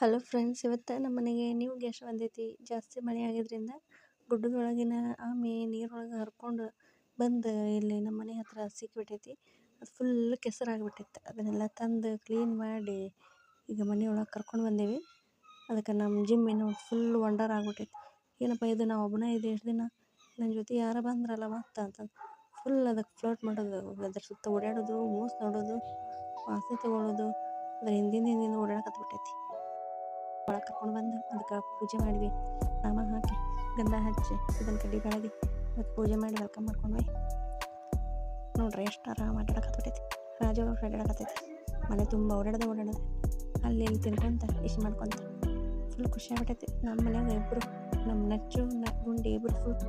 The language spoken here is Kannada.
ಹಲೋ ಫ್ರೆಂಡ್ಸ್, ಇವತ್ತು ನಮ್ಮ ಮನೆಗೆ ನೀವು ಗೆಸ್ಟ್ ಬಂದೈತಿ. ಜಾಸ್ತಿ ಮಳೆ ಆಗಿದ್ದರಿಂದ ಗುಡ್ಡದೊಳಗಿನ ಆಮೆ ನೀರೊಳಗೆ ಹರ್ಕೊಂಡು ಬಂದು ಇಲ್ಲಿ ನಮ್ಮ ಮನೆ ಹತ್ರ ಸಿಕ್ಕಿಬಿಟ್ಟೈತಿ ಅದು ಫುಲ್ ಕೆಸರಾಗ್ಬಿಟ್ಟಿತ್ತು ಅದನ್ನೆಲ್ಲ ತಂದು ಕ್ಲೀನ್ ಮಾಡಿ ಈಗ ಮನೆಯೊಳಗೆ ಕರ್ಕೊಂಡು ಬಂದೇವಿ. ಅದಕ್ಕೆ ನಮ್ಮ ಏನು ಫುಲ್ ವಂಡರ್ ಆಗ್ಬಿಟ್ಟೈತಿ. ಏನಪ್ಪ ಇದು, ನಾವು ಒಬ್ಬನೇ ಇದೆ ಎಷ್ಟು ದಿನ? ನನ್ನ ಜೊತೆ ಯಾರು ಬಂದ್ರಲ್ಲ ಮತ್ತೆ ಅಂತಂದು ಫುಲ್ ಅದಕ್ಕೆ ಫ್ಲೋಟ್ ಮಾಡೋದು, ಅದ್ರ ಸುತ್ತ ಓಡಾಡೋದು ಮೂಸ್ ನೋಡೋದು ವಾಸನೆ ತಗೊಳ್ಳೋದು, ಅದ್ರ ಹಿಂದಿಂದ ಹಿಂದಿಂದ ಓಡಾಡಕತ್ಬಿಟ್ಟೈತಿ. ಒಳಗೆ ಕರ್ಕೊಂಡು ಬಂದು ಅದಕ್ಕೆ ಪೂಜೆ ಮಾಡಿದ್ವಿ. ನಾಮ ಹಾಕಿ ಗಂಧ ಹಚ್ಚಿ ಇದನ್ನು ಕಡ್ಡಿ ಬೆಳಗಿ ಅದಕ್ಕೆ ಪೂಜೆ ಮಾಡಿ ವೆಲ್ಕಮ್ ಮಾಡ್ಕೊಂಡ್ವಿ. ನೋಡ್ರಿ ಎಷ್ಟು ಆರಾಮ ಅಡ್ಡಾಡಕತ್ಬಿಟ್ಟೈತಿ ರಾಜ ಅಡ್ಡಾಡಕತ್ತೈತಿ ಮನೆ ತುಂಬ ಓಡಾಡೋದು ಓಡಾಡೋದು. ಅಲ್ಲಿ ಇಲ್ಲಿ ತಿನ್ಕೊಂತ ಇಶ್ ಮಾಡ್ಕೊಂತ. ಫುಲ್ ಖುಷಿ ಆಗ್ಬಿಟ್ಟೈತಿ. ನಮ್ಮ ಮನೆಯಾಗ ಇಬ್ಬರು ನಮ್ಮ ನಚ್ಚು ಗುಂಡಿ ಇಬ್ಬರು ಫುಲ್